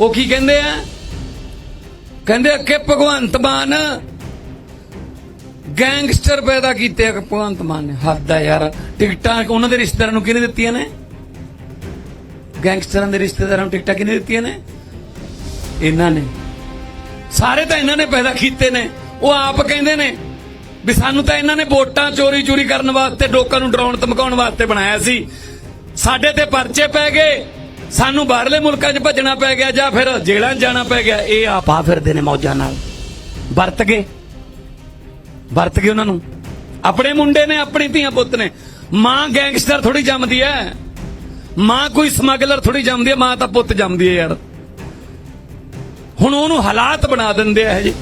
ਉਹ ਕੀ ਕਹਿੰਦੇ ਆ? ਕਹਿੰਦੇ ਕਿ ਭਗਵੰਤ ਮਾਨ ਗੈਂਗਸਟਰ ਪੈਦਾ ਕੀਤੇ ਆ ਭਗਵੰਤ ਮਾਨ ਨੇ। ਹੱਦ ਆ ਯਾਰ। ਟਿਕਟਾਂ ਉਹਨਾਂ ਦੇ ਰਿਸ਼ਤੇਦਾਰਾਂ ਨੂੰ ਕਿਹਨੇ ਦਿੱਤੀਆਂ ਨੇ? ਗੈਂਗਸਟਰਾਂ ਦੇ ਰਿਸ਼ਤੇਦਾਰਾਂ ਨੂੰ ਟਿਕਟਾਂ ਕਿਹਨੇ ਦਿੱਤੀਆਂ ਨੇ? ਇਹਨਾਂ ਨੇ। ਸਾਰੇ ਤਾਂ ਇਹਨਾਂ ਨੇ ਪੈਦਾ ਕੀਤੇ ਨੇ। ਉਹ ਆਪ ਕਹਿੰਦੇ ਨੇ ਵੀ ਸਾਨੂੰ ਤਾਂ ਇਹਨਾਂ ਨੇ ਵੋਟਾਂ ਚੋਰੀ ਚੋਰੀ ਕਰਨ ਵਾਸਤੇ, ਲੋਕਾਂ ਨੂੰ ਡਰਾਉਣ ਧਮਕਾਉਣ ਵਾਸਤੇ ਬਣਾਇਆ ਸੀ। ਸਾਡੇ ਤੇ ਪਰਚੇ ਪੈ ਗਏ। ਸਾਨੂੰ ਬਾਹਰਲੇ ਮੁਲਕਾਂ 'ਚ ਭੱਜਣਾ ਪੈ ਗਿਆ ਜਾਂ ਫਿਰ ਜੇਲ੍ਹਾਂ 'ਚ ਜਾਣਾ ਪੈ ਗਿਆ, ਇਹ ਆਪ ਫਿਰਦੇ ਨੇ ਮੌਜਾਂ ਨਾਲ। ਵਰਤ ਗਏ ਵਰਤ ਗਏ ਉਹਨਾਂ ਨੂੰ। ਆਪਣੇ ਮੁੰਡੇ ਨੇ, ਆਪਣੀ ਧੀਆਂ ਪੁੱਤ ਨੇ। ਮਾਂ ਗੈਂਗਸਟਰ ਥੋੜੀ ਜੰਮਦੀ ਐ। ਮਾਂ ਕੋਈ ਸਮਗਲਰ ਥੋੜੀ ਜੰਮਦੀ ਐ, ਮਾਂ ਤਾਂ ਪੁੱਤ ਜੰਮਦੀ ਐ ਯਾਰ। ਹੁਣ ਉਹਨੂੰ ਹਾਲਾਤ ਬਣਾ ਦਿੰਦੇ ਆ ਜੀ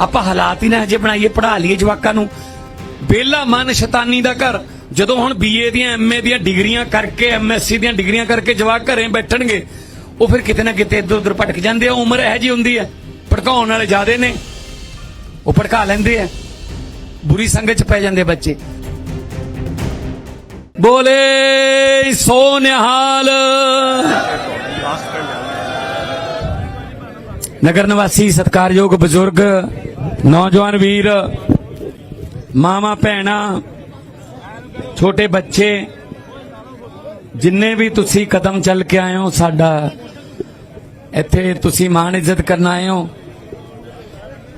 ਆਪਾਂ ਹਾਲਾਤ ਹੀ ਨਾ ਹਜੇ ਬਣਾਈਏ ਪੜਾ ਲਈਏ ਜਵਾਕਾਂ ਨੂੰ। ਬੇਲਾ ਮਨ ਸ਼ੈਤਾਨੀ ਦਾ ਘਰ। ਜਦੋਂ ਹੁਣ ਬੀਏ ਦੀਆਂ ਐਮਏ ਦੀਆਂ ਡਿਗਰੀਆਂ ਕਰਕੇ ਐਮਐਸਸੀ ਦੀਆਂ ਡਿਗਰੀਆਂ ਕਰਕੇ ਜਵਾਕ ਘਰੇ ਬੈਠਣਗੇ, ਉਹ ਫਿਰ ਕਿਤੇ ਨਾ ਕਿਤੇ ਇੱਧਰ ਉੱਧਰ ਭਟਕ ਜਾਂਦੇ ਆ, ਉਮਰ ਇਹੋ ਜੀ ਹੁੰਦੀ ਹੈ ਭੜਕਾਉਣ ਵਾਲੇ ਜ਼ਿਆਦੇ ਨੇ, ਉਹ ਭੜਕਾ ਲੈਂਦੇ ਆ। ਬੁਰੀ ਸੰਗਤ ਚ ਪੈ ਜਾਂਦੇ ਬੱਚੇ। ਬੋਲੇ ਸੋ ਨਿਹਾਲ ਨਗਰ ਨਿਵਾਸੀ, ਸਤਕਾਰਯੋਗ ਬਜ਼ੁਰਗ, ਨੌਜਵਾਨ ਵੀਰ ਮਾਮਾ ਭੈਣਾ ਛੋਟੇ ਬੱਚੇ, ਜਿੰਨੇ ਵੀ ਤੁਸੀਂ ਕਦਮ ਚੱਲ ਕੇ ਆਏ ਹੋ, ਸਾਡਾ ਇੱਥੇ ਤੁਸੀਂ ਮਾਣ ਇੱਜ਼ਤ ਕਰਨ ਆਏ ਹੋ।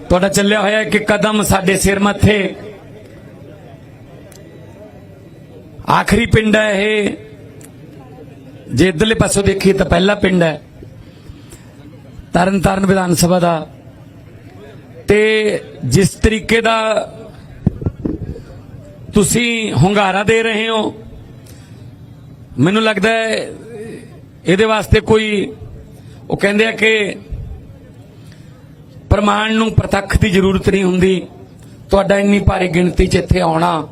ਤੁਹਾਡਾ ਚੱਲਿਆ ਹੋਇਆ ਕਿ ਕਦਮ ਸਾਡੇ ਸਿਰ ਮੱਥੇ। ਆਖਰੀ ਪਿੰਡ ਹੈ ਇਹ। ਜੇ ਇਧਰਲੇ ਪਾਸੋਂ ਦੇਖੀਏ ਤਾਂ ਪਹਿਲਾ ਪਿੰਡ ਹੈ। ਤਰਨ ਤਾਰਨ ਵਿਧਾਨ ਸਭਾ ਦਾ। ਤੇ ਜਿਸ ਤਰੀਕੇ ਦਾ ਤੁਸੀਂ ਹੁੰਗਾਰਾ ਦੇ ਰਹੇ ਹੋ। ਮੈਨੂੰ ਲੱਗਦਾ ਹੈ, ਇਹਦੇ ਵਾਸਤੇ ਕੋਈ, ਉਹ ਕਹਿੰਦੇ ਆ ਕਿ ਪ੍ਰਮਾਣ ਨੂੰ ਪ੍ਰਤੱਖ ਦੀ ਜ਼ਰੂਰਤ ਨਹੀਂ ਹੁੰਦੀ। ਤੁਹਾਡਾ ਇੰਨੀ ਭਾਰੀ ਗਿਣਤੀ 'ਚ ਇੱਥੇ ਆਉਣਾ,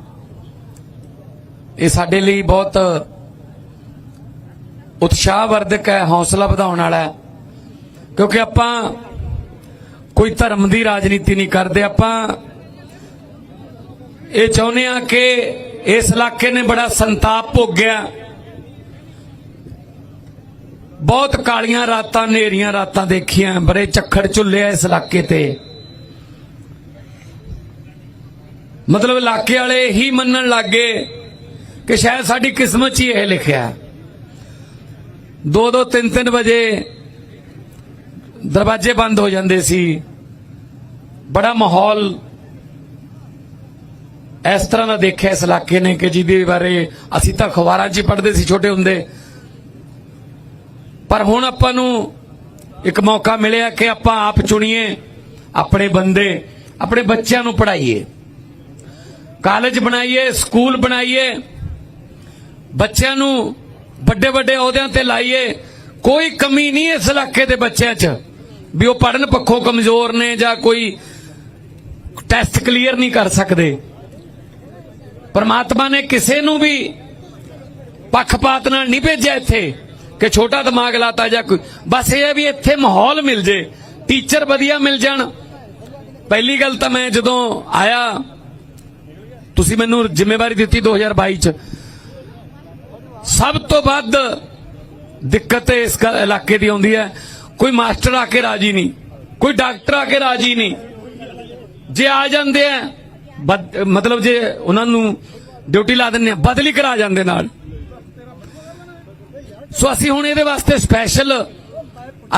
ਇਹ ਸਾਡੇ ਲਈ ਬਹੁਤ ਉਤਸ਼ਾਹ ਵਰਧਕ ਹੈ, ਹੌਸਲਾ ਵਧਾਉਣ ਵਾਲਾ ਹੈ। ਕਿਉਂਕਿ ਆਪਾਂ ਕੋਈ ਧਰਮ ਦੀ ਰਾਜਨੀਤੀ ਨਹੀਂ ਕਰਦੇ, ਆਪਾਂ ਇਹ ਚਾਹੁੰਦੇ ਆ ਕਿ ਇਸ ਇਲਾਕੇ ਨੇ ਬੜਾ ਸੰਤਾਪ ਭੋਗਿਆ। ਬਹੁਤ ਕਾਲੀਆਂ ਰਾਤਾਂ ਨੇਰੀਆਂ ਰਾਤਾਂ ਦੇਖੀਆਂ, ਬੜੇ ਚੱਖੜ ਝੁੱਲਿਆ ਇਸ ਇਲਾਕੇ ਤੇ। ਮਤਲਬ ਇਲਾਕੇ ਵਾਲੇ ਹੀ ਮੰਨਣ ਲੱਗੇ ਕਿ ਸ਼ਾਇਦ ਸਾਡੀ ਕਿਸਮਤ 'ਚ ਹੀ ਇਹ ਲਿਖਿਆ ਦੋ ਦੋ, ਤਿੰਨ ਤਿੰਨ ਵਜੇ ਦਰਵਾਜ਼ੇ ਬੰਦ ਹੋ ਜਾਂਦੇ ਸੀ। ਬੜਾ ਮਾਹੌਲ ਇਸ ਤਰ੍ਹਾਂ ਦਾ ਦੇਖਿਆ ਇਸ ਇਲਾਕੇ ਨੇ ਕਿ ਜਿਹਦੇ ਬਾਰੇ ਅਸੀਂ ਤਾਂ ਅਖਬਾਰਾਂ 'ਚ ਹੀ ਪੜ੍ਹਦੇ ਸੀ ਛੋਟੇ ਹੁੰਦੇ। ਪਰ ਹੁਣ ਆਪਾਂ ਨੂੰ ਇੱਕ ਮੌਕਾ ਮਿਲਿਆ ਕਿ ਆਪਾਂ ਆਪ ਚੁਣੀਏ, ਆਪਣੇ ਬੰਦੇ, ਆਪਣੇ ਬੱਚਿਆਂ ਨੂੰ ਪੜ੍ਹਾਈਏ। ਕਾਲਜ ਬਣਾਈਏ, ਸਕੂਲ ਬਣਾਈਏ, ਬੱਚਿਆਂ ਨੂੰ ਵੱਡੇ ਵੱਡੇ ਅਹੁਦਿਆਂ ਤੇ ਲਾਈਏ, ਕੋਈ ਕਮੀ ਨਹੀਂ ਇਸ ਇਲਾਕੇ ਦੇ ਬੱਚਿਆਂ 'ਚ। ਵੀ ਉਹ ਪੜਨ ਪੱਖੋਂ ਕਮਜ਼ੋਰ ਨੇ ਜਾਂ ਕੋਈ ਟੈਸਟ ਕਲੀਅਰ ਨਹੀਂ ਕਰ ਸਕਦੇ। ਪਰਮਾਤਮਾ ਨੇ ਕਿਸੇ ਨੂੰ ਵੀ ਪੱਖਪਾਤ ਨਾਲ ਨਹੀਂ ਭੇਜਿਆ ਇੱਥੇ ਕਿ ਛੋਟਾ ਦਿਮਾਗ ਲਾਤਾ ਜਾਂ ਕੋਈ। ਬਸ ਇਹ ਹੈ ਵੀ ਇੱਥੇ ਮਾਹੌਲ ਮਿਲ ਜੇ, ਟੀਚਰ ਵਧੀਆ ਮਿਲ ਜਾਣ। ਪਹਿਲੀ ਗੱਲ ਤਾਂ ਮੈਂ ਜਦੋਂ ਆਇਆ, ਤੁਸੀਂ ਮੈਨੂੰ ਜ਼ਿੰਮੇਵਾਰੀ ਦਿੱਤੀ 2022 ਚ। ਸਭ ਤੋਂ ਵੱਧ ਦਿੱਕਤ ਇਸ ਕ- ਇਲਾਕੇ ਦੀ ਆਉਂਦੀ ਹੈ। ਕੋਈ ਮਾਸਟਰ ਆ ਕੇ ਰਾਜੀ ਨਹੀਂ, ਕੋਈ ਡਾਕਟਰ ਆ ਕੇ ਰਾਜੀ ਨਹੀਂ। ਜੇ ਆ ਜਾਂਦੇ ਆ ਮਤਲਬ ਜੇ ਉਹਨਾਂ ਨੂੰ ਡਿਊਟੀ ਲਾ ਦਿੰਦੇ ਆ, ਬਦਲੀ ਕਰਾ ਜਾਂਦੇ ਨਾਲ। ਸੋ ਅਸੀਂ ਹੁਣ ਇਹਦੇ ਵਾਸਤੇ ਸਪੈਸ਼ਲ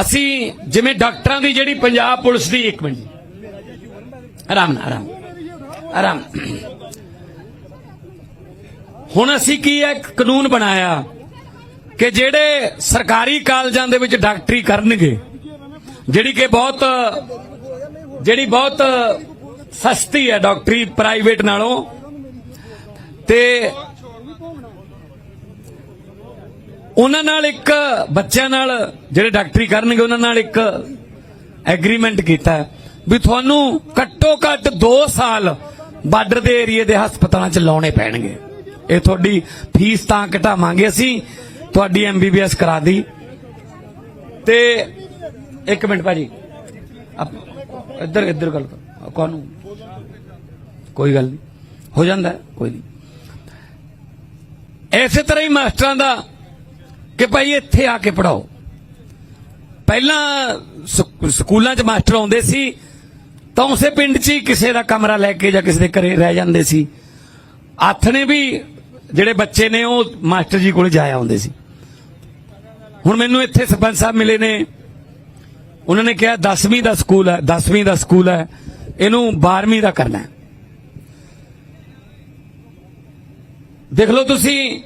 ਅਸੀਂ ਜਿਵੇਂ ਡਾਕਟਰਾਂ ਦੀ ਜਿਹੜੀ ਪੰਜਾਬ ਪੁਲਿਸ ਦੀ, ਇੱਕ ਮਿੰਟ ਆਰਾਮ ਨਾਲ, ਆਰਾਮ। ਆਰਾਮ। ਹੁਣ ਅਸੀਂ ਕੀ ਹੈ ਕਾਨੂੰਨ ਬਣਾਇਆ ਕਿ ਜਿਹੜੇ ਸਰਕਾਰੀ ਕਾਲਜਾਂ ਦੇ ਵਿੱਚ ਡਾਕਟਰੀ ਕਰਨਗੇ, ਜਿਹੜੀ ਕਿ ਬਹੁਤ, ਜਿਹੜੀ ਬਹੁਤ ਸਸਤੀ ਹੈ ਡਾਕਟਰੀ ਪ੍ਰਾਈਵੇਟ ਨਾਲੋਂ। ਤੇ ਉਹਨਾਂ ਨਾਲ ਇੱਕ ਬੱਚਿਆਂ ਨਾਲ ਜਿਹੜੇ ਡਾਕਟਰੀ ਕਰਨਗੇ, ਉਹਨਾਂ ਨਾਲ ਇੱਕ ਐਗਰੀਮੈਂਟ ਕੀਤਾ ਵੀ ਤੁਹਾਨੂੰ ਘੱਟੋ ਘੱਟ 2 ਸਾਲ ਬਾਰਡਰ ਦੇ ਏਰੀਏ ਦੇ ਹਸਪਤਾਲਾਂ 'ਚ ਲਾਉਣੇ ਪੈਣਗੇ। ਇਹ ਤੁਹਾਡੀ ਫੀਸ ਤਾਂ ਘਟਾਵਾਂਗੇ ਅਸੀਂ, ਤੁਹਾਡੀ ਐਮਬੀਬੀਐਸ ਕਰਾ ਦੀ। ਤੇ ਇੱਕ ਮਿੰਟ ਭਾਜੀ ਇੱਧਰ ਇੱਧਰ ਗੱਲ ਕਰੋ। ਕੌਣ? ਕੋਈ ਗੱਲ ਨਹੀਂ। ਹੋ ਜਾਂਦਾ, ਕੋਈ ਨਹੀਂ। ਐਸੇ ਤਰ੍ਹਾਂ ਹੀ ਮਾਸਟਰਾਂ ਦਾ ਕਿ ਭਾਈ ਇੱਥੇ ਆ ਕੇ ਪੜਾਓ ਪਹਿਲਾਂ ਸਕੂਲਾਂ 'ਚ ਮਾਸਟਰ ਆਉਂਦੇ ਸੀ, ਤਾਂ ਉਸੇ ਪਿੰਡ 'ਚ ਹੀ ਕਿਸੇ ਦਾ ਕਮਰਾ ਲੈ ਕੇ ਜਾਂ ਕਿਸੇ ਦੇ ਘਰੇ ਰਹਿ ਜਾਂਦੇ ਸੀ। ਆਥਣੇ ਵੀ ਜਿਹੜੇ ਬੱਚੇ ਨੇ ਉਹ ਮਾਸਟਰ ਜੀ ਕੋਲ ਜਾਇਆ ਆਉਂਦੇ ਸੀ। ਹੁਣ ਮੈਨੂੰ ਇੱਥੇ ਸਰਪੰਚ ਸਾਹਿਬ ਮਿਲੇ ਨੇ। ਉਹਨਾਂ ਨੇ ਕਿਹਾ 10ਵੀਂ ਦਾ ਸਕੂਲ ਹੈ 10ਵੀਂ ਦਾ ਸਕੂਲ ਹੈ, ਇਹਨੂੰ 12ਵੀਂ ਦਾ ਕਰਨਾ ਹੈ। ਦੇਖ ਲਓ ਤੁਸੀਂ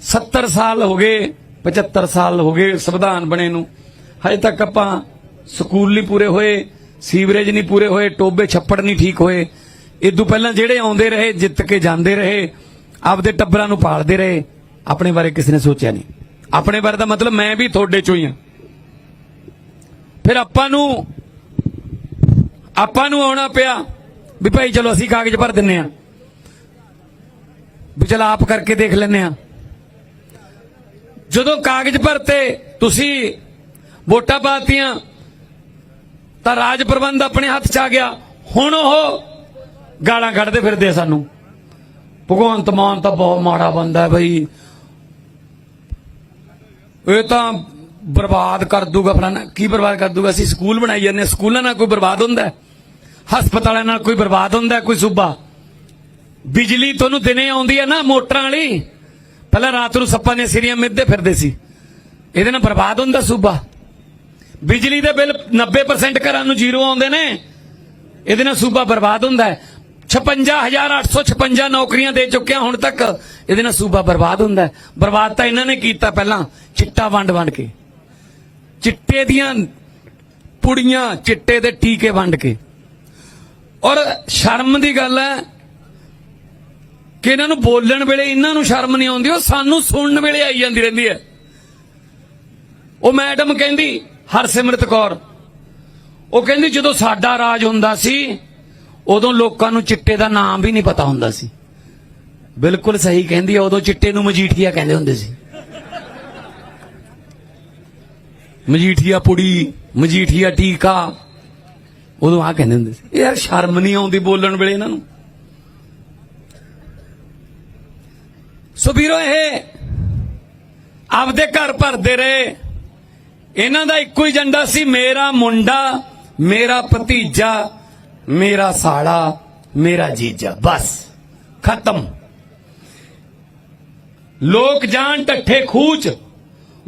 70 ਸਾਲ ਹੋ ਗਏ 75 ਸਾਲ ਹੋ ਗਏ ਸੰਵਿਧਾਨ ਬਣੇ ਨੂੰ। ਹਜੇ ਤੱਕ ਆਪਾਂ ਸਕੂਲ ਨਹੀਂ ਪੂਰੇ ਹੋਏ, ਸੀਵਰੇਜ ਨਹੀਂ ਪੂਰੇ ਹੋਏ, ਟੋਬੇ ਛੱਪੜ ਨਹੀਂ ਠੀਕ ਹੋਏ। ਇਦੋਂ ਪਹਿਲਾਂ ਜਿਹੜੇ ਆਉਂਦੇ ਰਹੇ, ਜਿੱਤ ਕੇ ਜਾਂਦੇ ਰਹੇ, ਆਪਦੇ ਟੱਬਰਾਂ ਨੂੰ ਪਾਲਦੇ ਰਹੇ, ਆਪਣੇ ਬਾਰੇ ਕਿਸੇ ਨੇ ਸੋਚਿਆ ਨਹੀਂ। ਆਪਣੇ ਬਾਰੇ ਦਾ ਮਤਲਬ ਮੈਂ ਵੀ ਤੁਹਾਡੇ ਚੋਂ ਹੀ ਹਾਂ। ਫਿਰ ਆਪਾਂ ਨੂੰ ਆਪਾਂ ਨੂੰ ਆਉਣਾ ਪਿਆ ਵੀ ਭਾਈ ਚਲੋ ਅਸੀਂ ਕਾਗਜ਼ ਭਰ ਦਿੰਨੇ ਆ ਵੀ ਚਲ ਆਪ ਕਰਕੇ ਦੇਖ ਲੈਨੇ ਆ ਜਦੋਂ ਕਾਗਜ਼ ਭਰਤੇ ਤੁਸੀਂ ਵੋਟਾਂ ਪਾਤੀਆਂ ਤਾਂ ਰਾਜ ਪ੍ਰਬੰਧ ਆਪਣੇ ਹੱਥ 'ਚ ਆ ਗਿਆ। ਹੁਣ ਉਹ ਗਾਲਾਂ ਕੱਢਦੇ ਫਿਰਦੇ ਆ ਸਾਨੂੰ। ਭਗਵੰਤ ਮਾਨ ਤਾਂ ਬਹੁਤ ਮਾੜਾ ਬੰਦਾ ਹੈ ਬਈ। ਇਹ ਤਾਂ ਬਰਬਾਦ ਕਰ ਦੂਗਾ ਫਲਾਣਾ। ਕੀ ਬਰਬਾਦ ਕਰ ਦੂਗਾ? ਅਸੀਂ ਸਕੂਲ ਬਣਾਈ ਜਾਂਦੇ ਹਾਂ, ਸਕੂਲਾਂ ਨਾਲ ਕੋਈ ਬਰਬਾਦ ਹੁੰਦਾ ਹਸਪਤਾਲਾਂ ਨਾਲ ਕੋਈ ਬਰਬਾਦ ਹੁੰਦਾ ਕੋਈ ਸੂਬਾ। ਬਿਜਲੀ ਤੁਹਾਨੂੰ ਦਿਨੇ ਆਉਂਦੀ ਹੈ ਨਾ, ਮੋਟਰਾਂ ਵਾਲੀ। ਪਹਿਲਾਂ ਰਾਤ ਨੂੰ ਸੱਪਾਂ ਦੀਆਂ ਸਿਰੀਆਂ ਮਿੱਧੇ ਫਿਰਦੇ ਸੀ। ਇਹਦੇ ਨਾਲ ਬਰਬਾਦ ਹੁੰਦਾ ਸੂਬਾ। ਬਿਜਲੀ ਦੇ ਬਿੱਲ 90% ਘਰਾਂ ਨੂੰ ਜ਼ੀਰੋ ਆਉਂਦੇ ਨੇ। ਇਹਦੇ ਨਾਲ ਸੂਬਾ ਬਰਬਾਦ ਹੁੰਦਾ ਹੈ। 56856 ਨੌਕਰੀਆਂ ਦੇ ਚੁੱਕਿਆ ਹੁਣ ਤੱਕ। ਇਹਦੇ ਨਾਲ ਸੂਬਾ ਬਰਬਾਦ ਹੁੰਦਾ ਬਰਬਾਦ ਤਾਂ ਇਹਨਾਂ ਨੇ ਕੀਤਾ ਪਹਿਲਾਂ, ਚਿੱਟਾ ਵੰਡ ਵੰਡ ਕੇ। ਚਿੱਟੇ ਦੀਆਂ ਪੁੜੀਆਂ ਚਿੱਟੇ ਦੇ ਟੀਕੇ ਵੰਡ ਕੇ। ਔਰ ਸ਼ਰਮ ਦੀ ਗੱਲ ਹੈ ਕਿ ਇਹਨਾਂ ਨੂੰ ਬੋਲਣ ਵੇਲੇ ਇਹਨਾਂ ਨੂੰ ਸ਼ਰਮ ਨਹੀਂ ਆਉਂਦੀ, ਉਹ ਸਾਨੂੰ ਸੁਣਨ ਵੇਲੇ ਆਈ ਜਾਂਦੀ ਰਹਿੰਦੀ ਹੈ। ਉਹ ਮੈਡਮ ਕਹਿੰਦੀ, ਹਰਸਿਮਰਤ ਕੌਰ, ਉਹ ਕਹਿੰਦੀ ਜਦੋਂ ਸਾਡਾ ਰਾਜ ਹੁੰਦਾ ਸੀ, ਉਦੋਂ ਲੋਕਾਂ ਨੂੰ ਚਿੱਟੇ ਦਾ ਨਾਮ ਵੀ ਨਹੀਂ ਪਤਾ ਹੁੰਦਾ ਸੀ। ਬਿਲਕੁਲ ਸਹੀ ਕਹਿੰਦੀ ਹੈ, ਉਦੋਂ ਚਿੱਟੇ ਨੂੰ ਮਜੀਠੀਆ ਕਹਿੰਦੇ ਹੁੰਦੇ ਸੀ। ਮਜੀਠੀਆ ਪੁੜੀ, ਮਜੀਠੀਆ ਟੀਕਾ, ਉਦੋਂ ਆ ਕਹਿੰਦੇ ਹੁੰਦੇ ਸੀ। ਯਾਰ ਸ਼ਰਮ ਨਹੀਂ ਆਉਂਦੀ ਬੋਲਣ ਵੇਲੇ ਇਹਨਾਂ ਨੂੰ। ਸੋ ਵੀਰੋ ਇਹ ਆਪਦੇ ਘਰ ਭਰਦੇ ਰਹੇ। ਇਹਨਾਂ ਦਾ ਇੱਕੋ ਹੀ ਏਜੰਡਾ ਸੀ, ਮੇਰਾ ਮੁੰਡਾ, ਮੇਰਾ ਭਤੀਜਾ, ਮੇਰਾ ਸਾਲਾ, ਮੇਰਾ ਜੀਜਾ, ਬਸ, ਖਤਮ। ਲੋਕ ਜਾਣ ਟੱਠੇ ਖੂਚ,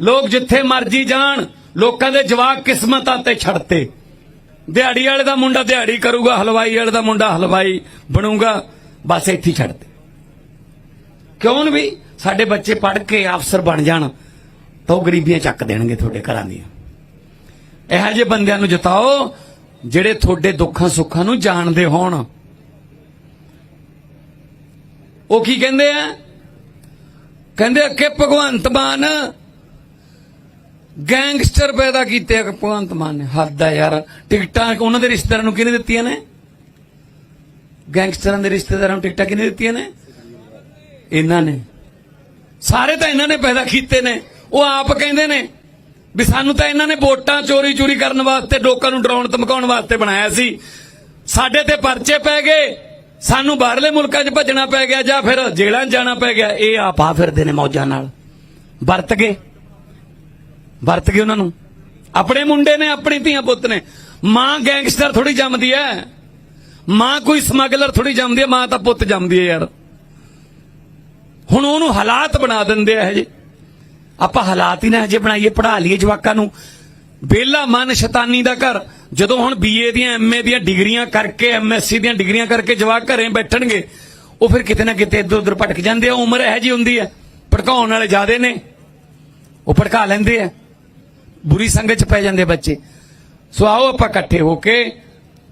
ਲੋਕ ਜਿੱਥੇ ਮਰਜ਼ੀ ਜਾਣ, ਲੋਕਾਂ ਦੇ ਜਵਾਕ ਕਿਸਮਤਾਂ ਤੇ ਛੱਡਤੇ ਦਿਹਾੜੀ ਵਾਲੇ ਦਾ ਮੁੰਡਾ ਦਿਹਾੜੀ ਕਰੂਗਾ, ਹਲਵਾਈ ਵਾਲੇ ਦਾ ਮੁੰਡਾ ਹਲਵਾਈ ਬਣੂਗਾ, ਬਸ ਇੱਥੇ ਹੀ ਛੱਡਤੇ ਕਿਉਂ ਵੀ ਸਾਡੇ ਬੱਚੇ ਪੜ੍ਹ ਕੇ ਅਫਸਰ ਬਣ ਜਾਣ? ਤਾਂ ਉਹ ਗਰੀਬੀਆਂ ਚੱਕ ਦੇਣਗੇ ਤੁਹਾਡੇ ਘਰਾਂ ਦੀਆਂ। ਇਹੋ ਜਿਹੇ ਬੰਦਿਆਂ ਨੂੰ ਜਿਤਾਓ, ਜਿਹੜੇ ਤੁਹਾਡੇ ਦੁੱਖਾਂ ਸੁੱਖਾਂ ਨੂੰ ਜਾਣਦੇ ਹੋਣ। ਉਹ ਕੀ ਕਹਿੰਦੇ ਆ? ਕਹਿੰਦੇ ਕਿ ਭਗਵੰਤ ਮਾਨ ਗੈਂਗਸਟਰ ਪੈਦਾ ਕੀਤੇ ਆ ਭਗਵੰਤ ਮਾਨ ਨੇ। ਹੱਦ ਆ ਯਾਰ, ਟਿਕਟਾਂ ਉਹਨਾਂ ਦੇ ਰਿਸ਼ਤੇਦਾਰਾਂ ਨੂੰ ਕਿਹਨੇ ਦਿੱਤੀਆਂ ਨੇ? ਗੈਂਗਸਟਰਾਂ ਦੇ ਰਿਸ਼ਤੇਦਾਰਾਂ ਨੂੰ ਟਿਕਟਾਂ ਕਿਹਨੇ ਦਿੱਤੀਆਂ ਨੇ? ਇਹਨਾਂ ਨੇ। ਸਾਰੇ ਤਾਂ ਇਹਨਾਂ ਨੇ ਪੈਦਾ ਕੀਤੇ ਨੇ। ਉਹ ਆਪ ਕਹਿੰਦੇ ਨੇ ਵੀ ਸਾਨੂੰ ਤਾਂ ਇਹਨਾਂ ਨੇ ਵੋਟਾਂ ਚੋਰੀ ਚੋਰੀ ਕਰਨ ਵਾਸਤੇ, ਲੋਕਾਂ ਨੂੰ ਡਰਾਉਣ, ਧਮਕਾਉਣ ਵਾਸਤੇ ਬਣਾਇਆ ਸੀ। ਸਾਡੇ ਤੇ ਪਰਚੇ ਪੈ ਗਏ। ਸਾਨੂੰ ਬਾਹਰਲੇ ਮੁਲਕਾਂ 'ਚ ਭੱਜਣਾ ਪੈ ਗਿਆ ਜਾਂ ਫਿਰ ਜੇਲ੍ਹਾਂ 'ਚ ਜਾਣਾ ਪੈ ਗਿਆ। ਇਹ ਆਪ ਆ ਫਿਰਦੇ ਨੇ ਮੌਜਾਂ ਨਾਲ। ਵਰਤ ਗਏ। ਵਰਤ ਗਏ ਉਹਨਾਂ ਨੂੰ। ਆਪਣੇ ਮੁੰਡੇ ਨੇ, ਆਪਣੀ ਧੀਆਂ ਪੁੱਤ ਨੇ। ਮਾਂ ਗੈਂਗਸਟਰ ਥੋੜੀ ਜੰਮਦੀ ਐ। ਮਾਂ ਕੋਈ ਸਮਗਲਰ ਥੋੜੀ ਜੰਮਦੀ ਐ। ਮਾਂ ਤਾਂ ਪੁੱਤ ਜੰਮਦੀ ਐ ਯਾਰ। ਹੁਣ ਉਹਨੂੰ ਹਾਲਾਤ ਬਣਾ ਦਿੰਦੇ ਆ ਹਜੇ ਆਪਾਂ ਹਾਲਾਤ ਹੀ ਨਾ ਹਜੇ ਬਣਾਈਏ ਪੜਾ ਲਈਏ ਜਵਾਕਾਂ ਨੂੰ। ਬੇਲਾ ਮਨ ਸ਼ੈਤਾਨੀ ਦਾ ਘਰ। ਜਦੋਂ ਹੁਣ ਬੀਏ ਦੀਆਂ ਐਮਏ ਦੀਆਂ ਡਿਗਰੀਆਂ ਕਰਕੇ ਐਮਐਸਸੀ ਦੀਆਂ ਡਿਗਰੀਆਂ ਕਰਕੇ ਜਵਾਕ ਘਰੇ ਬੈਠਣਗੇ, ਉਹ ਫਿਰ ਕਿਤੇ ਨਾ ਕਿਤੇ ਇੱਧਰ ਉੱਧਰ ਭਟਕ ਜਾਂਦੇ ਆ। ਉਮਰ ਇਹੋ ਜੀ ਹੁੰਦੀ ਹੈ ਭੜਕਾਉਣ ਵਾਲੇ ਜ਼ਿਆਦੇ ਨੇ। ਉਹ ਭੜਕਾ ਲੈਂਦੇ ਆ। ਬੁਰੀ ਸੰਗਤ ਚ ਪੈ ਜਾਂਦੇ ਬੱਚੇ। ਸੋ ਆਓ ਆਪਾਂ ਇਕੱਠੇ ਹੋ ਕੇ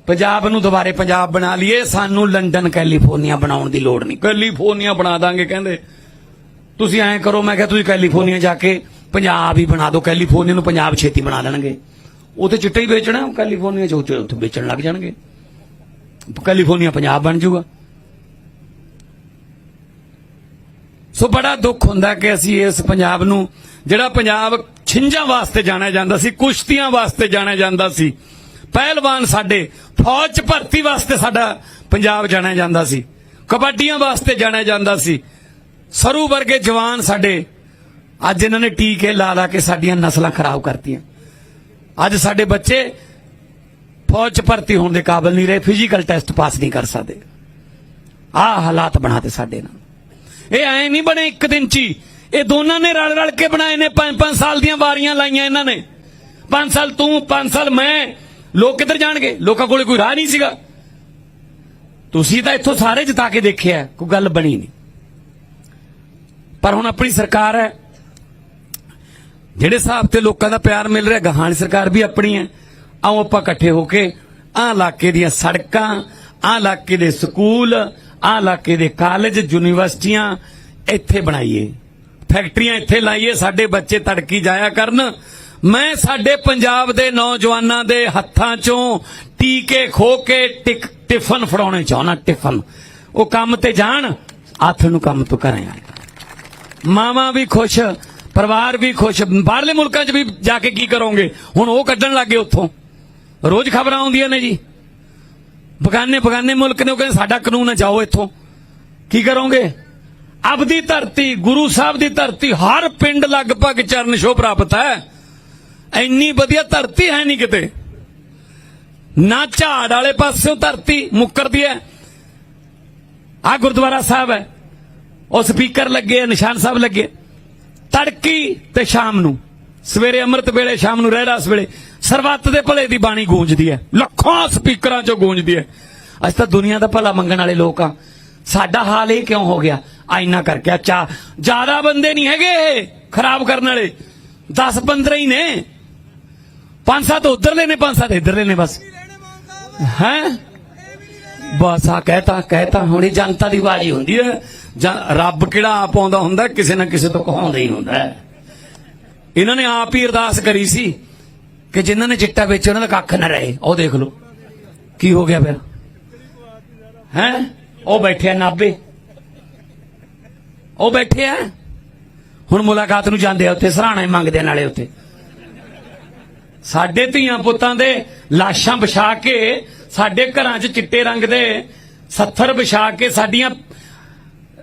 ਪੰਜਾਬ ਨੂੰ ਦੁਬਾਰੇ ਪੰਜਾਬ ਬਣਾ ਲਈਏ, ਸਾਨੂੰ ਲੰਡਨ, ਕੈਲੀਫੋਰਨੀਆ ਬਣਾਉਣ ਦੀ ਲੋੜ ਨਹੀਂ। ਕੈਲੀਫੋਰਨੀਆ ਬਣਾ ਦਾਂਗੇ, ਕਹਿੰਦੇ। ਤੁਸੀਂ ਐਂ ਕਰੋ, ਮੈਂ ਕਿਹਾ ਤੁਸੀਂ ਕੈਲੀਫੋਰਨੀਆ ਜਾ ਕੇ ਪੰਜਾਬ ਹੀ ਬਣਾ ਦਿਓ, ਕੈਲੀਫੋਰਨੀਆ ਨੂੰ ਪੰਜਾਬ ਛੇਤੀ ਬਣਾ ਲੈਣਗੇ ਉੱਥੇ ਚਿੱਟਾ ਹੀ ਵੇਚਣਾ, ਕੈਲੀਫੋਰਨੀਆ ਚ ਉੱਥੇ ਉੱਥੇ ਵੇਚਣ ਲੱਗ ਜਾਣਗੇ। ਕੈਲੀਫੋਰਨੀਆ ਪੰਜਾਬ ਬਣ ਜਾਊਗਾ। ਸੋ ਬੜਾ ਦੁੱਖ ਹੁੰਦਾ ਕਿ ਅਸੀਂ ਇਸ ਪੰਜਾਬ ਨੂੰ, ਜਿਹੜਾ ਪੰਜਾਬ ਛਿੰਝਾਂ ਵਾਸਤੇ ਜਾਣਿਆ ਜਾਂਦਾ ਸੀ, ਕੁਸ਼ਤੀਆਂ ਵਾਸਤੇ ਜਾਣਿਆ ਜਾਂਦਾ ਸੀ ਪਹਿਲਵਾਨ ਸਾਡੇ, ਫੌਜ ਚ ਭਰਤੀ ਵਾਸਤੇ ਸਾਡਾ ਪੰਜਾਬ ਜਾਣਿਆ ਜਾਂਦਾ ਸੀ। ਕਬੱਡੀਆਂ ਵਾਸਤੇ ਜਾਣਿਆ ਜਾਂਦਾ ਸੀ। ਸਰੂ ਵਰਗੇ ਜਵਾਨ ਸਾਡੇ, ਅੱਜ ਇਹਨਾਂ ਨੇ ਟੀਕੇ ਲਾ ਲਾ ਕੇ ਸਾਡੀਆਂ ਨਸਲਾਂ ਖਰਾਬ ਕਰਤੀਆਂ। ਅੱਜ ਸਾਡੇ ਬੱਚੇ ਫੌਜ ਚ ਭਰਤੀ ਹੋਣ ਦੇ ਕਾਬਿਲ ਨਹੀਂ ਰਹੇ ਫਿਜ਼ੀਕਲ ਟੈਸਟ ਪਾਸ ਨਹੀਂ ਕਰ ਸਕਦੇ। ਆ ਹਾਲਾਤ ਬਣਾਤੇ ਸਾਡੇ ਨਾਲ ਇਹ ਐ ਨਹੀਂ ਬਣੇ ਇੱਕ ਦਿਨ ਚ ਹੀ। ਇਹ ਦੋਨਾਂ ਨੇ ਰਲ ਰਲ ਕੇ ਬਣਾਏ ਨੇ 5-5 ਸਾਲ ਦੀਆਂ ਵਾਰੀਆਂ ਲਾਈਆਂ ਇਹਨਾਂ ਨੇ। 5 ਸਾਲ ਤੂੰ 5 ਸਾਲ ਮੈਂ ਲੋਕ ਕਿੱਧਰ ਜਾਣਗੇ? ਲੋਕਾਂ ਕੋਲੇ ਕੋਈ ਰਾਹ ਨਹੀਂ ਸੀਗਾ। ਤੁਸੀਂ ਤਾਂ ਇੱਥੋਂ ਸਾਰੇ ਜਿਤਾ ਕੇ ਦੇਖਿਆ ਕੋਈ ਗੱਲ ਬਣੀ ਨਹੀਂ। ਪਰ ਹੁਣ ਆਪਣੀ ਸਰਕਾਰ ਹੈ, ਜਿਹੜੇ ਹਿਸਾਬ ਤੇ ਲੋਕਾਂ ਦਾ ਪਿਆਰ ਮਿਲ ਰਿਹਾ ਗਾਹਾਂ ਸਰਕਾਰ ਵੀ ਆਪਣੀ ਹੈ ਆਓ ਆਪਾਂ ਇਕੱਠੇ ਹੋ ਕੇ ਆਹ ਇਲਾਕੇ ਦੀਆਂ ਸੜਕਾਂ, ਆਹ ਇਲਾਕੇ ਦੇ ਸਕੂਲ, ਆਹ ਇਲਾਕੇ ਦੇ ਕਾਲਜ, ਯੂਨੀਵਰਸਿਟੀਆਂ ਇੱਥੇ ਬਣਾਈਏ। ਫੈਕਟਰੀਆਂ ਇੱਥੇ ਲਾਈਏ, ਸਾਡੇ ਬੱਚੇ ਤੜਕੀ ਜਾਇਆ ਕਰਨ ਮੈਂ ਸਾਡੇ ਪੰਜਾਬ ਦੇ ਨੌਜਵਾਨਾਂ ਦੇ ਹੱਥਾਂ ਚੋਂ ਟੀਕੇ ਖੋ ਕੇ ਟਿਕ, ਟਿਫਨ ਫੜਾਉਣੇ ਚਾਹਣਾ ਟਿਫਨ। ਉਹ ਕੰਮ ਤੇ ਜਾਣ, ਹੱਥ ਨੂੰ ਕੰਮ ਤੋਂ ਕਰਾਂ ਮਾਵਾਂ ਵੀ ਖੁਸ਼, ਪਰਿਵਾਰ ਵੀ ਖੁਸ਼, ਬਾਹਰਲੇ ਮੁਲਕਾਂ 'ਚ ਵੀ ਜਾ ਕੇ ਕੀ ਕਰੋਗੇ? ਹੁਣ ਉਹ ਕੱਢਣ ਲੱਗੇ ਉੱਥੋਂ। ਰੋਜ਼ ਖਬਰਾਂ ਆਉਂਦੀਆਂ ਨੇ ਜੀ। ਬਗਾਨੇ ਬਗਾਨੇ ਮੁਲਕ ਨੇ ਉਹ ਕਹਿੰਦੇ, ਸਾਡਾ ਕਾਨੂੰਨ ਹੈ, ਜਾਓ ਇੱਥੋਂ। ਕੀ ਕਰੋਗੇ? ਆਪਦੀ ਧਰਤੀ, ਗੁਰੂ ਸਾਹਿਬ ਦੀ ਧਰਤੀ, ਹਰ ਪਿੰਡ ਲਗਭਗ ਚਰਨ ਛੋਹ ਪ੍ਰਾਪਤ ਹੈ। ਇੰਨੀ ਵਧੀਆ ਧਰਤੀ ਹੈ ਨਹੀਂ ਕਿਤੇ। ਨਾ ਝਾੜ ਵਾਲੇ ਪਾਸਿਓਂ ਧਰਤੀ ਮੁੱਕਰਦੀ ਹੈ। ਆ ਗੁਰਦੁਆਰਾ ਸਾਹਿਬ ਹੈ। ਉਹ ਸਪੀਕਰ ਲੱਗੇ, ਨਿਸ਼ਾਨ ਸਾਹਿਬ ਲੱਗੇ। ਤੜਕੀ ਤੇ ਸ਼ਾਮ ਨੂੰ। ਸਵੇਰੇ ਅੰਮ੍ਰਿਤ ਵੇਲੇ, ਸ਼ਾਮ ਨੂੰ ਰਹਿਰਾਸ ਵੇਲੇ। ਸਰਬੱਤ ਦੇ ਭਲੇ ਦੀ ਬਾਣੀ ਗੂੰਜਦੀ ਹੈ। ਲੱਖਾਂ ਸਪੀਕਰਾਂ 'ਚੋਂ ਗੂੰਜਦੀ ਹੈ। ਅਸੀਂ ਤਾਂ ਦੁਨੀਆ ਦਾ ਭਲਾ ਮੰਗਣ ਵਾਲੇ ਲੋਕ ਆ ਸਾਡਾ ਹਾਲ ਇਹ ਕਿਉਂ ਹੋ ਗਿਆ? ਆਇਨਾ ਕਰਕੇ ਅੱਛਾ ਜ਼ਿਆਦਾ ਬੰਦੇ ਨਹੀਂ ਹੈਗੇ ਇਹ ਖਰਾਬ ਕਰਨ ਵਾਲੇ। 10 15 ਹੀ ਨੇ। ਪੰਜ ਸੱਤ ਉਧਰਲੇ ਨੇ, ਪੰਜ ਸੱਤ ਇਧਰਲੇ ਨੇ ਬਸ। ਹੈ? ਬਸ ਆ ਕਹਿਤਾ ਕਹਿਤਾ, ਹੁਣ ਜਨਤਾ ਦੀ ਵਾਰੀ ਹੁੰਦੀ ਹੈ। ਰੱਬ ਕਿਹੜਾ ਆਪ ਆਉਂਦਾ ਹੁੰਦਾ, ਕਿਸੇ ਨਾ ਕਿਸੇ ਤੋਂ ਕਹਾਉਂਦਾ ਹੀ ਹੁੰਦਾ ਇਹਨਾਂ ਨੇ ਆਪ ਹੀ ਅਰਦਾਸ ਕਰੀ ਸੀ ਕਿ ਜਿਨ੍ਹਾਂ ਨੇ ਚਿੱਟਾ ਵੇਚਿਆ, ਉਹਨਾਂ ਦਾ ਕੱਖ ਨਾ ਰਹੇ। ਉਹ ਦੇਖ ਲਓ, ਕੀ ਹੋ ਗਿਆ ਫਿਰ? ਹੈ? ਉਹ ਬੈਠੇ ਆ ਨਾਬੇ। ਉਹ ਬੈਠੇ ਆ। ਹੁਣ ਮੁਲਾਕਾਤ ਨੂੰ ਜਾਂਦੇ ਆ ਉੱਥੇ ਸਰਾਣਾ ਹੀ ਮੰਗਦੇ ਆ ਨਾਲੇ ਉੱਥੇ। ਸਾਡੇ ਧੀਆਂ ਪੁੱਤਾਂ ਦੇ ਲਾਸ਼ਾਂ ਵਿਛਾ ਕੇ, ਸਾਡੇ ਘਰਾਂ 'ਚ ਚਿੱਟੇ ਰੰਗ ਦੇ ਸੱਥਰ ਵਿਛਾ ਕੇ, ਸਾਡੀਆਂ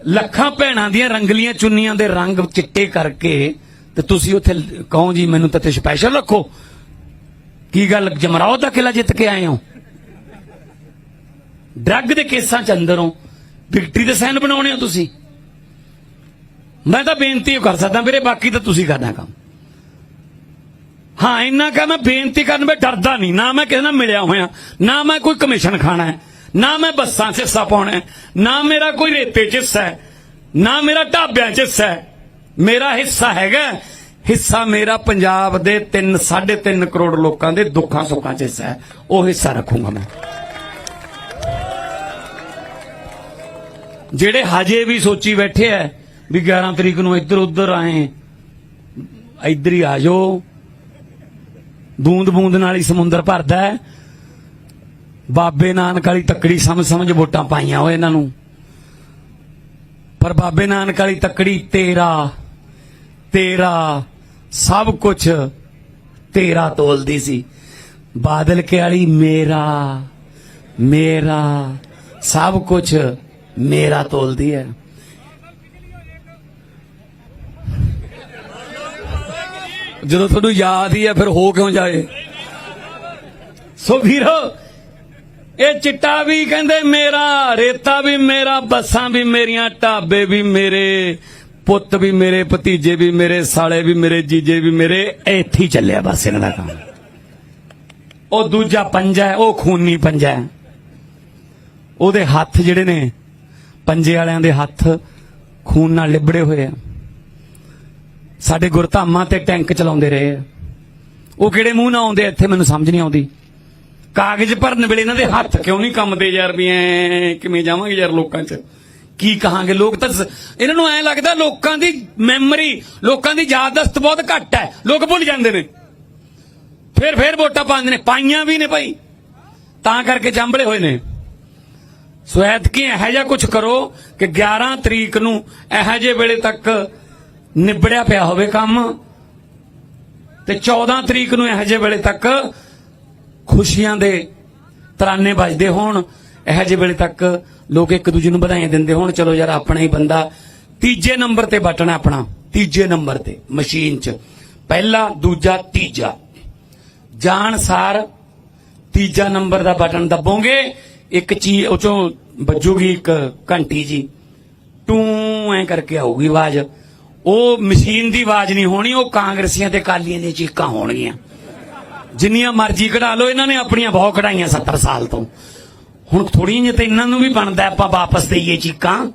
ਲੱਖਾਂ ਭੈਣਾਂ ਦੀਆਂ ਰੰਗਲੀਆਂ ਚੁੰਨੀਆਂ ਦੇ ਰੰਗ ਚਿੱਟੇ ਕਰਕੇ, ਤੇ ਤੁਸੀਂ ਉੱਥੇ ਕਹੋ ਜੀ, ਮੈਨੂੰ ਤਾਂ ਤੇ ਸਪੈਸ਼ਲ ਰੱਖੋ। ਕੀ ਗੱਲ ਜਮਰਾਓ ਦਾ ਕਿਲਾ ਜਿੱਤ ਕੇ ਆਏ ਹੋ? ਡਰੱਗ ਦੇ ਕੇਸਾਂ ਚ ਅੰਦਰੋਂ ਵਿਕਟਰੀ ਦੇ ਸਾਈਨ ਬਣਾਉਣੇ ਹੋ ਤੁਸੀਂ? ਮੈਂ ਤਾਂ ਬੇਨਤੀ ਓ ਕਰ ਸਕਦਾ, ਵੀਰੇ, ਬਾਕੀ ਤਾਂ ਤੁਸੀਂ ਕਰਨਾ ਕੰਮ। ਹਾਂ, ਇੰਨਾ ਕਹ ਮੈਂ ਬੇਨਤੀ ਕਰਨ ਵਿੱਚ ਡਰਦਾ ਨਹੀਂ। ਨਾ ਮੈਂ ਕਿਸੇ ਨਾਲ ਮਿਲਿਆ ਹੋਇਆ, ਨਾ ਮੈਂ ਕੋਈ ਕਮਿਸ਼ਨ ਖਾਣਾ ਹੈ, ਨਾ ਮੈਂ ਬੱਸਾਂ 'ਚ ਹਿੱਸਾ ਪਾਉਣਾ ਹੈ, ਨਾ ਮੇਰਾ ਕੋਈ ਰੇਤੇ 'ਚ ਹਿੱਸਾ ਹੈ, ਨਾ ਮੇਰਾ ਢਾਬਿਆਂ 'ਚ ਹਿੱਸਾ ਹੈ। ਮੇਰਾ ਹਿੱਸਾ ਹੈਗਾ ਹਿੱਸਾ ਮੇਰਾ ਪੰਜਾਬ ਦੇ 3 3.5 ਕਰੋੜ ਲੋਕਾਂ ਦੇ ਦੁੱਖਾਂ ਸੁੱਖਾਂ 'ਚ ਹਿੱਸਾ ਹੈ। ਉਹ ਹਿੱਸਾ ਰੱਖੂੰਗਾ ਮੈਂ। ਜਿਹੜੇ ਹਜੇ ਵੀ ਸੋਚੀ ਬੈਠੇ ਐ ਵੀ 11 ਤਰੀਕ ਨੂੰ ਇੱਧਰ ਉੱਧਰ ਆਏ, ਇੱਧਰ ਹੀ ਆ ਜਾਓ ਬੂੰਦ ਬੂੰਦ ਨਾਲ ਹੀ ਸਮੁੰਦਰ ਭਰਦਾ ਹੈ। ਬਾਬੇ ਨਾਨਕ ਵਾਲੀ ਤੱਕੜੀ ਸਮਝ ਸਮਝ ਵੋਟਾਂ ਪਾਈਆਂ ਓਏ ਇਹਨਾਂ ਨੂੰ। ਪਰ ਬਾਬੇ ਨਾਨਕ ਵਾਲੀ ਤੱਕੜੀ ਤੇਰਾ ਤੇਰਾ, ਸਭ ਕੁਝ ਤੇਰਾ ਤੋਲਦੀ ਸੀ। ਬਾਦਲ ਕੇ ਵਾਲੀ ਮੇਰਾ ਮੇਰਾ, ਸਭ ਕੁਝ ਮੇਰਾ ਤੋਲਦੀ ਹੈ। ਜਦੋਂ ਤੁਹਾਨੂੰ ਯਾਦ ਹੀ ਹੈ ਫਿਰ ਹੋ ਕਿਉਂ ਜਾਏ? ਸੋ ਵੀਰੋ, ਇਹ ਚਿੱਟਾ ਵੀ ਕਹਿੰਦੇ ਮੇਰਾ, ਰੇਤਾ ਵੀ ਮੇਰਾ, ਬੱਸਾਂ ਵੀ ਮੇਰੀਆਂ, ਢਾਬੇ ਵੀ ਮੇਰੇ, ਪੁੱਤ ਵੀ ਮੇਰੇ, ਭਤੀਜੇ ਵੀ ਮੇਰੇ, ਸਾਲੇ ਵੀ ਮੇਰੇ, ਜੀਜੇ ਵੀ ਮੇਰੇ, ਇੱਥੇ ਚੱਲਿਆ ਬਸ ਇਹਨਾਂ ਦਾ ਕੰਮ। ਉਹ ਦੂਜਾ ਪੰਜਾ ਉਹ ਖੂਨੀ ਪੰਜਾ ਉਹਦੇ ਹੱਥ ਜਿਹੜੇ ਨੇ, ਪੰਜੇ ਵਾਲਿਆਂ ਦੇ ਹੱਥ ਖੂਨ ਨਾਲ ਲਿਬੜੇ ਹੋਏ ਆ। ਸਾਡੇ ਗੁਰਧਾਮਾਂ ਤੇ ਟੈਂਕ ਚਲਾਉਂਦੇ ਰਹੇ ਆ। ਉਹ ਕਿਹੜੇ ਮੂੰਹ ਨਾਲ ਆਉਂਦੇ ਇੱਥੇ ਮੈਨੂੰ ਸਮਝ ਨਹੀਂ ਆਉਂਦੀ। ਕਾਗਜ਼ ਭਰਨ ਵੇਲੇ ਇਹਨਾਂ ਦੇ ਹੱਥ ਕਿਉਂ ਨਹੀਂ ਕੰਮਦੇ ਯਾਰ ਵੀ ਐ ਕਿਵੇਂ ਜਾਵਾਂਗੇ ਯਾਰ ਲੋਕਾਂ 'ਚ? ਕੀ ਕਹਾਂਗੇ? ਲੋਕ ਤਾਂ ਇਹਨਾਂ ਨੂੰ ਐ ਲੱਗਦਾ ਲੋਕਾਂ ਦੀ ਮੈਮਰੀ, ਲੋਕਾਂ ਦੀ ਯਾਦਦਾਸ਼ਤ ਬਹੁਤ ਘੱਟ ਹੈ। ਲੋਕ ਭੁੱਲ ਜਾਂਦੇ ਨੇ। ਫਿਰ, ਫੇਰ ਵੋਟਾਂ ਪਾਉਂਦੇ ਨੇ। ਪਾਈਆਂ ਵੀ ਨੇ ਭਾਈ। ਤਾਂ ਕਰਕੇ ਜੰਬਲੇ ਹੋਏ ਨੇ। ਸੋ ਐਤਕੀ ਇਹੋ ਜਿਹਾ ਕੁਝ ਕਰੋ ਕਿ 11 ਤਰੀਕ ਨੂੰ ਇਹੋ ਜਿਹੇ ਵੇਲੇ ਤੱਕ ਨਿਬੜਿਆ ਪਿਆ ਹੋਵੇ ਕੰਮ। ਤੇ 14 ਤਰੀਕ ਨੂੰ ਇਹੋ ਜਿਹੇ ਵੇਲੇ ਤੱਕ ਖੁਸ਼ੀਆਂ ਦੇ ਤਰਾਨੇ ਵੱਜਦੇ ਹੋਣ। ਇਹੋ ਜਿਹੇ ਵੇਲੇ ਤੱਕ ਲੋਕ ਇੱਕ ਦੂਜੇ ਨੂੰ ਵਧਾਈਆਂ ਦਿੰਦੇ ਹੋਣ। ਚਲੋ ਯਾਰ, ਆਪਣਾ ਹੀ ਬੰਦਾ। ਤੀਜੇ ਨੰਬਰ ਤੇ ਬਟਨ ਹੈ ਆਪਣਾ। ਤੀਜੇ ਨੰਬਰ ਤੇ, ਮਸ਼ੀਨ 'ਚ। ਪਹਿਲਾ, ਦੂਜਾ, ਤੀਜਾ। ਜਾਣ ਸਾਰ ਤੀਜਾ ਨੰਬਰ ਦਾ ਬਟਨ ਦੱਬੋਗੇ। ਇੱਕ ਚੀਜ਼ ਉਹ ਚੋਂ ਵੱਜੂਗੀ ਇੱਕ ਘੰਟੀ ਜੀ। ਟੂ ਐ ਕਰਕੇ ਆਊਗੀ ਆਵਾਜ਼। ਉਹ ਮਸ਼ੀਨ ਦੀ ਆਵਾਜ਼ ਨਹੀਂ ਹੋਣੀ, ਉਹ ਕਾਂਗਰਸੀਆਂ ਤੇ ਕਾਲੀਆਂ ਦੀਆਂ ਚੀਕਾਂ ਹੋਣਗੀਆਂ। ਜਿੰਨੀਆਂ ਮਰਜ਼ੀ ਕਢਾ ਲਓ, ਇਹਨਾਂ ਨੇ ਆਪਣੀਆਂ ਬਹੁਤ ਕਢਾਈਆਂ 70 ਸਾਲ ਤੋਂ। ਹੁਣ ਥੋੜੀਆਂ ਜਿਹੀਆਂ ਤਾਂ ਇਹਨਾਂ ਨੂੰ ਵੀ ਬਣਦਾ ਆਪਾਂ ਵਾਪਸ ਦੇਈਏ ਚੀਕਾਂ।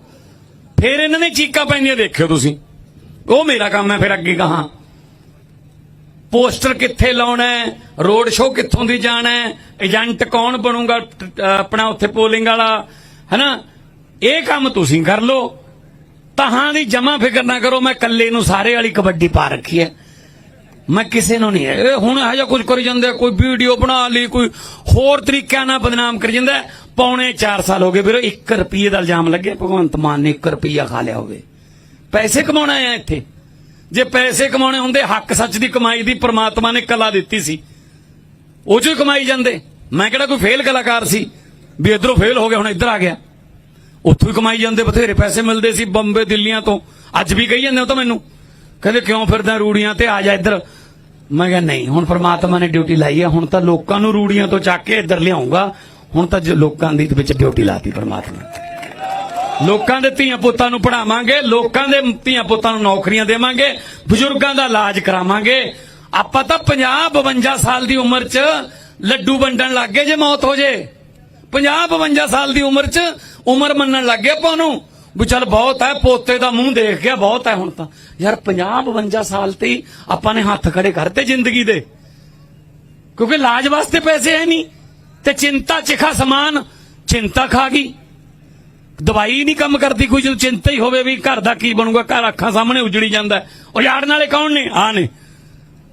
ਫਿਰ ਇਹਨਾਂ ਨੇ ਚੀਕਾਂ ਪੈਂਦੀਆਂ ਦੇਖਿਓ ਤੁਸੀਂ। ਉਹ ਮੇਰਾ ਕੰਮ ਹੈ, ਫਿਰ ਅੱਗੇ ਕਹਾਂ। ਪੋਸਟਰ ਕਿੱਥੇ ਲਾਉਣਾ ਹੈ, ਰੋਡ ਸ਼ੋਅ ਕਿੱਥੋਂ ਦੀ ਜਾਣਾ ਹੈ, ਏਜੰਟ ਕੌਣ ਬਣੂਗਾ ਆਪਣਾ ਉੱਥੇ ਪੋਲਿੰਗ ਵਾਲਾ, ਹੈਨਾ? ਇਹ ਕੰਮ ਤੁਸੀਂ ਕਰ ਲਓ। ਤਹਾਂ ਦੀ ਜਮਾ ਫਿਕਰ ਨਾ ਕਰੋ, ਮੈਂ ਇਕੱਲੇ ਨੂੰ ਸਾਰੇ ਵਾਲੀ ਕਬੱਡੀ ਪਾ ਰੱਖੀ ਹੈ। ਮੈਂ ਕਿਸੇ ਨੂੰ ਨਹੀਂ ਇਹ ਹੁਣ ਇਹੋ ਜਿਹਾ ਕੁਝ ਕਰੀ ਜਾਂਦੇ ਕੋਈ ਵੀਡੀਓ ਬਣਾ ਲਈ, ਕੋਈ ਹੋਰ ਤਰੀਕਿਆਂ ਨਾਲ ਬਦਨਾਮ ਕਰੀ ਜਾਂਦਾ ਹੈ। ਪੌਣੇ 4 ਸਾਲ ਹੋ ਗਏ ਵੀਰੋ 1 ਰੁਪਏ ਦਾ ਇਲਜ਼ਾਮ ਲੱਗਿਆ, ਭਗਵੰਤ ਮਾਨ ਨੇ 1 ਰੁਪਿਆ ਖਾ ਲਿਆ ਹੋਵੇ। ਪੈਸੇ ਕਮਾਉਣਾ ਆ ਇੱਥੇ। ਜੇ ਪੈਸੇ ਕਮਾਉਣੇ ਹੁੰਦੇ, ਹੱਕ ਸੱਚ ਦੀ ਕਮਾਈ ਦੀ ਪ੍ਰਮਾਤਮਾ ਨੇ ਕਲਾ ਦਿੱਤੀ ਸੀ। ਉਹ ਚੋਂ ਹੀ ਕਮਾਈ ਜਾਂਦੇ। ਮੈਂ ਕਿਹੜਾ ਕੋਈ ਫੇਲ ਕਲਾਕਾਰ ਸੀ? ਵੀ ਇਧਰੋਂ ਫੇਲ ਹੋ ਗਿਆ, ਹੁਣ ਇੱਧਰ ਆ ਗਿਆ। ਉੱਥੋਂ ਹੀ ਕਮਾਈ ਜਾਂਦੇ, ਬਥੇਰੇ ਪੈਸੇ ਮਿਲਦੇ ਸੀ ਬੰਬੇ, ਦਿੱਲੀਆਂ ਤੋਂ। ਅੱਜ ਵੀ ਕਹੀ ਜਾਂਦੇ ਹੋ ਤਾਂ ਮੈਨੂੰ। ਕਹਿੰਦੇ ਕਿਉਂ ਫਿਰਦਾ ਰੂੜੀਆਂ ਤੇ ਆ ਜਾ ਇੱਧਰ। ਮੈਂ ਕਿਹਾ ਨਹੀਂ, ਹੁਣ ਪ੍ਰਮਾਤਮਾ ਨੇ ਡਿਊਟੀ ਲਾਈ ਹੈ ਹੁਣ ਤਾਂ ਲੋਕਾਂ ਨੂੰ ਰੂੜੀਆਂ ਤੋਂ ਚੱਕ ਕੇ ਇੱਧਰ ਲਿਆਉਂਗਾ। ਹੁਣ ਤਾਂ ਲੋਕਾਂ ਦੀ ਵਿੱਚ ਡਿਊਟੀ ਲਾਤੀ ਪ੍ਰਮਾਤਮਾ ਲੋਕਾਂ ਦੇ ਧੀਆਂ ਪੁੱਤਾਂ ਨੂੰ ਪੜਾਵਾਂਗੇ ਲੋਕਾਂ ਦੇ ਧੀਆਂ ਪੁੱਤਾਂ ਨੂੰ ਨੌਕਰੀਆਂ ਦੇਵਾਂਗੇ, ਬਜ਼ੁਰਗਾਂ ਦਾ ਇਲਾਜ ਕਰਾਵਾਂਗੇ। ਆਪਾਂ ਤਾਂ 50 52 ਸਾਲ ਦੀ ਉਮਰ 'ਚ ਲੱਡੂ ਵੰਡਣ ਲੱਗ ਗਏ ਜੇ ਮੌਤ ਹੋ ਜੇ। 50 52 ਸਾਲ ਦੀ ਉਮਰ 'ਚ ਉਮਰ ਮੰਨਣ ਲੱਗ ਗਿਆ ਆਪਾਂ ਨੂੰ। ਵੀ ਚੱਲ ਬਹੁਤ ਹੈ, ਪੋਤੇ ਦਾ ਮੂੰਹ ਦੇਖ ਗਿਆ, ਬਹੁਤ ਹੈ ਹੁਣ ਤਾਂ। ਯਾਰ 50 52 ਸਾਲ ਤੇ ਆਪਾਂ ਨੇ ਹੱਥ ਖੜੇ ਕਰਤੇ ਜ਼ਿੰਦਗੀ ਦੇ। ਕਿਉਂਕਿ ਇਲਾਜ ਵਾਸਤੇ ਪੈਸੇ ਹੈ ਨਹੀਂ। ਤੇ ਚਿੰਤਾ ਚਿਖਾ ਸਮਾਨ, ਚਿੰਤਾ ਖਾ ਗਈ। ਦਵਾਈ ਨਹੀਂ ਕੰਮ ਕਰਦੀ ਕੋਈ, ਜਦੋਂ ਚਿੰਤਾ ਹੀ ਹੋਵੇ ਵੀ ਘਰ ਦਾ ਕੀ ਬਣੂਗਾ, ਘਰ ਅੱਖਾਂ ਸਾਹਮਣੇ ਉਜੜੀ ਜਾਂਦਾ ਹੈ। ਉਹ ਯਾੜਨ ਵਾਲੇ ਕੌਣ ਨੇ? ਆ ਨੇ।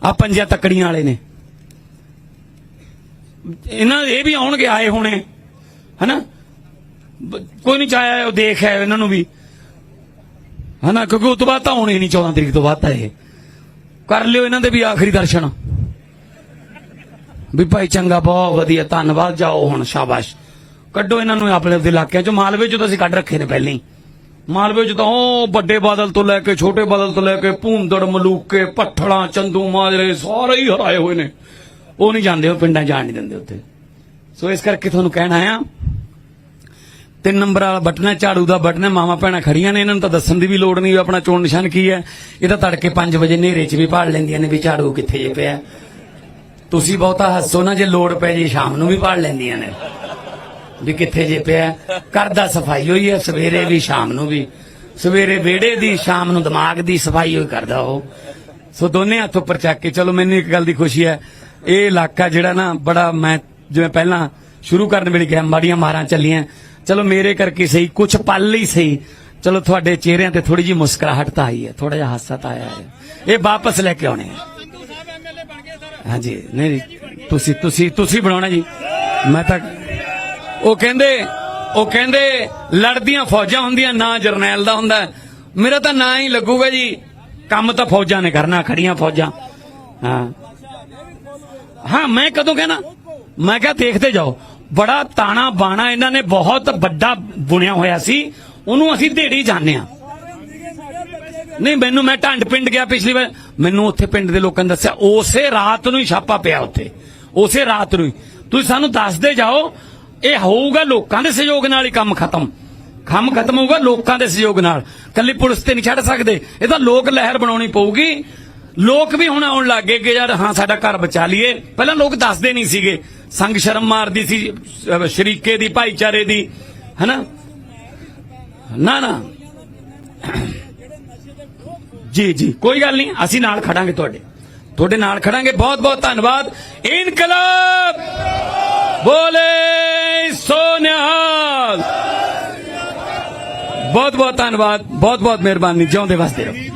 ਆ ਪੰਜਾਂ ਤੱਕੜੀਆਂ ਵਾਲੇ ਨੇ। ਇਹਨਾਂ ਇਹ ਵੀ ਆਉਣਗੇ, ਆਏ ਹੋਣੇ। ਹਨਾ? ਕੋਈ ਨਹੀਂ ਚਾਹਿਆ ਉਹ ਦੇਖ ਹੈ ਇਹਨਾਂ ਨੂੰ ਵੀ। ਹਨਾ, ਕਿਉਂਕਿ ਉਸ ਤੋਂ ਬਾਅਦ ਤਾਂ ਆਉਣੇ ਨਹੀਂ 14 ਤਰੀਕ ਤੋਂ ਬਾਅਦ ਤਾਂ ਇਹ। ਕਰ ਲਿਓ ਇਹਨਾਂ ਦੇ ਵੀ ਆਖਰੀ ਦਰਸ਼ਨ। ਵੀ ਭਾਈ ਚੰਗਾ, ਬਹੁਤ ਵਧੀਆ, ਧੰਨਵਾਦ, ਜਾਓ ਹੁਣ, ਸ਼ਾਬਾਸ਼। ਕੱਢੋ ਇਹਨਾਂ ਨੂੰ ਆਪਣੇ ਦੇ ਇਲਾਕਿਆਂ ਚੋਂ। ਮਾਲਵੇ ਚੋਂ ਤਾਂ ਅਸੀਂ ਕੱਢ ਰੱਖੇ ਨੇ ਪਹਿਲਾਂ ਹੀ। ਮਾਲਵੇ ਚ ਤਾਂ ਉਹ ਵੱਡੇ ਬਾਦਲ ਤੋਂ ਲੈ ਕੇ, ਛੋਟੇ ਬਾਦਲ ਤੋਂ ਲੈ ਕੇ ਭੂੰਦੜ ਮਲੂਕੇ, ਪੱਠਲਾਂ, ਚੰਦੂ, ਮਾਜਰੇ, ਸਾਰੇ ਹੀ ਹਰਾਏ ਹੋਏ ਨੇ। ਉਹ ਨਹੀਂ ਜਾਂਦੇ, ਉਹ ਪਿੰਡਾਂ ਜਾਣ ਨਹੀਂ ਦਿੰਦੇ ਉੱਥੇ। ਸੋ ਇਸ ਕਰਕੇ ਤੁਹਾਨੂੰ ਕਹਿਣਾ ਆ ਤਿੰਨ ਨੰਬਰ ਵਾਲਾ ਬਟਨ ਹੈ, ਝਾੜੂ ਦਾ ਬਟਨ ਹੈ ਮਾਮਾ ਭੈਣਾਂ ਖੜੀਆਂ ਨੇ, ਇਹਨਾਂ ਨੂੰ ਤਾਂ ਦੱਸਣ ਦੀ ਵੀ ਲੋੜ ਨਹੀਂ ਆਪਣਾ ਚੋਣ ਨਿਸ਼ਾਨ ਕੀ ਹੈ। ਇਹ ਤਾਂ ਤੜਕੇ 5 ਵਜੇ ਹਨੇਰੇ 'ਚ ਵੀ ਭਾਲ ਲੈਂਦੀਆਂ ਨੇ ਵੀ ਝਾੜੂ ਕਿੱਥੇ ਜੇ ਪਿਆ। ਤੁਸੀਂ ਬਹੁਤਾ ਹੱਸੋ ਨਾ, ਜੇ ਲੋੜ ਪੈ ਜੇ ਸ਼ਾਮ ਨੂੰ ਵੀ ਭਾਲ ਲੈਂਦੀਆਂ ਨੇ। ਵੀ ਕਿੱਥੇ ਜੇ ਪਿਆ। ਘਰ ਦਾ ਸਫ਼ਾਈ ਹੋਈ ਹੈ, ਸਵੇਰੇ ਵੀ, ਸ਼ਾਮ ਨੂੰ ਵੀ। ਸਵੇਰੇ ਵਿਹੜੇ ਦੀ, ਸ਼ਾਮ ਨੂੰ ਦਿਮਾਗ ਦੀ ਸਫ਼ਾਈ ਹੋਈ ਕਰਦਾ ਉਹ। ਸੋ ਦੋਨੇ ਹੱਥ ਉੱਪਰ ਚੱਕ ਕੇ, ਚਲੋ ਮੈਨੂੰ ਇੱਕ ਗੱਲ ਦੀ ਖੁਸ਼ੀ ਹੈ, ਇਹ ਇਲਾਕਾ ਜਿਹੜਾ ਨਾ ਬੜਾ ਮੈਂ ਜਿਵੇਂ ਪਹਿਲਾਂ ਸ਼ੁਰੂ ਕਰਨ ਵੇਲੇ ਕਿਹਾ ਮਾੜੀਆਂ ਮਾਰਾਂ ਚੱਲੀਆਂ। ਚਲੋ ਮੇਰੇ ਕਰਕੇ ਸਹੀ ਕੁਝ ਪਲ ਲਈ ਸਹੀ। ਚਲੋ ਤੁਹਾਡੇ ਚਿਹਰਿਆਂ ਤੇ ਥੋੜੀ ਜੀ ਮੁਸਕਰਾਹਟ ਤਾਂ ਆਈ ਹੈ ਥੋੜਾ ਜਿਹਾ ਹਾਸਾ ਤਾਂ ਆਇਆ ਹੈ। ਇਹ ਵਾਪਸ ਲੈ ਕੇ ਆਉਣੇ ਆ। ਹਾਂਜੀ, ਨਹੀਂ ਤੁਸੀਂ ਤੁਸੀਂ ਤੁਸੀਂ ਬਣਾਉਣਾ ਜੀ। ਮੈਂ ਤਾਂ, ਉਹ ਕਹਿੰਦੇ ਉਹ ਕਹਿੰਦੇ ਲੜਦੀਆਂ ਫੌਜਾਂ ਹੁੰਦੀਆਂ, ਨਾ ਜਰਨੈਲ ਦਾ ਹੁੰਦਾ। ਮੇਰਾ ਤਾਂ ਨਾਂ ਹੀ ਲੱਗੂਗਾ ਜੀ। ਕੰਮ ਤਾਂ ਫੌਜਾਂ ਨੇ ਕਰਨਾ, ਖੜੀਆਂ ਫੌਜਾਂ। ਹਾਂ। ਹਾਂ, ਮੈਂ ਕਦੋਂ ਕਹਿਣਾ? ਮੈਂ ਕਿਹਾ ਦੇਖਦੇ ਜਾਓ। ਬੜਾ ਤਾਣਾ ਬਾਣਾ ਇਹਨਾਂ ਨੇ ਬਹੁਤ ਵੱਡਾ ਬੁਣਿਆ ਹੋਇਆ ਸੀ। ਉਹਨੂੰ ਅਸੀਂ ਢੇੜੀ ਜਾਂਦੇ ਆ ਨਹੀਂ, ਮੈਨੂੰ ਮੈਂ ਢੰਡ ਪਿੰਡ ਗਿਆ ਪਿਛਲੀ ਵਾਰ। ਮੈਨੂੰ ਉੱਥੇ ਪਿੰਡ ਦੇ ਲੋਕਾਂ ਨੇ ਦੱਸਿਆ, ਉਸੇ ਰਾਤ ਨੂੰ ਹੀ ਛਾਪਾ ਪਿਆ ਉੱਥੇ। ਉਸੇ ਰਾਤ ਨੂੰ ਹੀ। ਤੁਸੀਂ ਸਾਨੂੰ ਦੱਸਦੇ ਜਾਓ, ਇਹ ਹੋਊਗਾ ਲੋਕਾਂ ਦੇ ਸਹਿਯੋਗ ਨਾਲ ਹੀ ਕੰਮ ਖਤਮ। ਕੰਮ ਖਤਮ ਹੋਊਗਾ ਲੋਕਾਂ ਦੇ ਸਹਿਯੋਗ ਨਾਲ। ਕੱਲੀ ਪੁਲਿਸ ਤੇ ਨਹੀਂ ਛੱਡ ਸਕਦੇ। ਇਹ ਤਾਂ ਲੋਕ ਲਹਿਰ ਬਣਾਉਣੀ ਪਊਗੀ। ਲੋਕ ਵੀ ਹੁਣ ਆਉਣ ਲੱਗੇ ਕਿ ਯਾਰ, ਹਾਂ, ਸਾਡਾ ਘਰ ਬਚਾ ਲਈਏ। ਪਹਿਲਾਂ ਲੋਕ ਦੱਸਦੇ ਨਹੀਂ ਸੀਗੇ। ਸੰਗ ਸ਼ਰਮ ਮਾਰਦੀ ਸੀ ਸ਼ਰੀਕੇ ਦੀ, ਭਾਈਚਾਰੇ ਦੀ, ਹਨਾ? ਨਾ ਨਾ। ਜੀ ਜੀ, ਕੋਈ ਗੱਲ ਨਹੀਂ, ਅਸੀਂ ਨਾਲ ਖੜਾਂਗੇ ਤੁਹਾਡੇ। ਤੁਹਾਡੇ ਨਾਲ ਖੜਾਂਗੇ, ਬਹੁਤ ਬਹੁਤ ਧੰਨਵਾਦ। ਇਨਕਲਾਬ! ਬੋਲੇ ਸੋਨਿਹਾਲ ਬਹੁਤ ਬਹੁਤ ਧੰਨਵਾਦ, ਬਹੁਤ ਬਹੁਤ ਮਿਹਰਬਾਨੀ, ਜਿਉਂਦੇ ਵਸਦੇ ਰਹੋ।